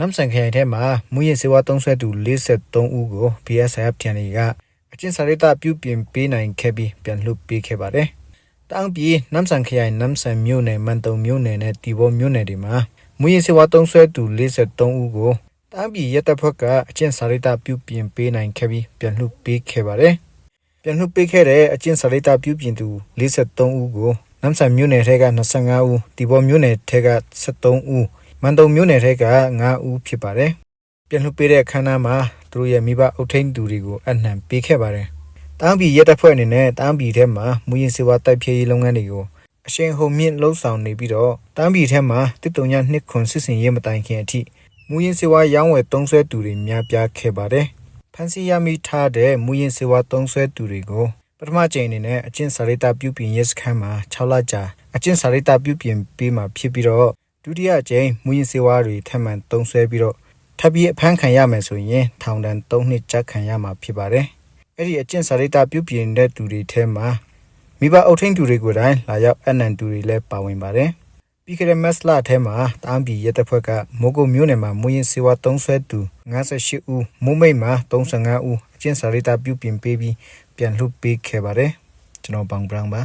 နမ်ဆန်ခရိုင်ထဲမှာမူရင်စေဝါသုံးဆွဲသူ53ဦးကို BSF ထံတွေကအကျဉ်းစာရိတ္တပြုပြင်ပေးနိုင်ခဲ့ပြီးပြန်လွှတ်ပေးခဲ့ပါတယ်။တောင်ပြည်နမ်ဆန်ခရိုင်နမ်ဆန်မြို့နယ်မန်တုံမြို့နယ်နဲ့တီဘောမြို့နယ်တွေမှာမူရင်စေဝါသုံးဆွဲသူ53ဦးကိုတောင်ပြည်ရဲတပ်ဖွဲ့ကအကျဉ်းစာရိတ္တပြုပြင်ပေးနိုင်ခဲ့ပြီးပြန်လွှတ်ပေးခဲ့ပါတယ်။ပြန်လွှတ်ပေးခဲ့တဲ့အကျဉ်းစာရိတ္တပြုပြင်သူ53ဦးကိုနမ်ဆန်မြို့နယ်ထဲက25ဦးတီဘောမြို့နယ်ထဲက73ဦး မန်တုံမြို့နယ်ထဲက9ဦးဖြစ်ပါတယ်။ပြန်လွှတ်ပေးတဲ့အခမ်းအနားမှာသူတို့ရဲ့မိဘအုပ်ထိန်းသူတွေကိုအနှံပေးခဲ့ပါတယ်။တောင်ပြည်ရဲတပ်ဖွဲ့အနေနဲ့တောင်ပြည်ထဲမှာမူရင်စေဝါတိုက်ဖြည့်ရေးလုပ်ငန်းတွေကိုအရှိန်ဟုန်မြင့်လှုပ်ဆောင်နေပြီးတော့တောင်ပြည်ထဲမှာတစ်တုံညနှစ်ခွန်စစ်စင်ရေးမတိုင်ခင်အထိမူရင်စေဝါရောင်းဝယ်သုံးဆွဲသူတွေများပြားခဲ့ပါတယ်။ဖန်စီရမိထားတဲ့မူရင်စေဝါသုံးဆွဲသူတွေကိုပထမကြိမ်အနေနဲ့အကျင့်စာရိတ္တပြုပြင်ရေးစခန်းမှာ6လကြာအကျင့်စာရိတ္တပြုပြင်ပေးမှာဖြစ်ပြီးတော့ ဒုတိယကြိမ်မူရင်စေဝါတွေထပ်မံသုံးဆွဲပြီးတော့ထပ်ပြီးအဖမ်းခံရမယ်ဆိုရင်ထောင်ဒဏ်3နှစ်ကြာခံရမှာဖြစ်ပါတယ်။အဲ့ဒီအကျင့်စာရိတ္တပြုပြင်တဲ့သူတွေထဲမှာမိဘအုပ်ထိန်းသူတွေကိုယ်တိုင်လာရောက်အနံသူတွေလည်းပါဝင်ပါတယ်။ပြီးခဲ့တဲ့မက်စလာထဲမှာတာမ်ပြည်ရဲတပ်ဖွဲ့ကမိုးကုတ်မြို့နယ်မှာမူရင်စေဝါသုံးဆွဲသူ58ဦးမုံမိတ်မှာ35ဦးအကျင့်စာရိတ္တပြုပြင်ပေးပြီးပြန်လွှတ်ပေးခဲ့ပါတယ်ကျွန်တော်ဘောင်ဘရန်ပါ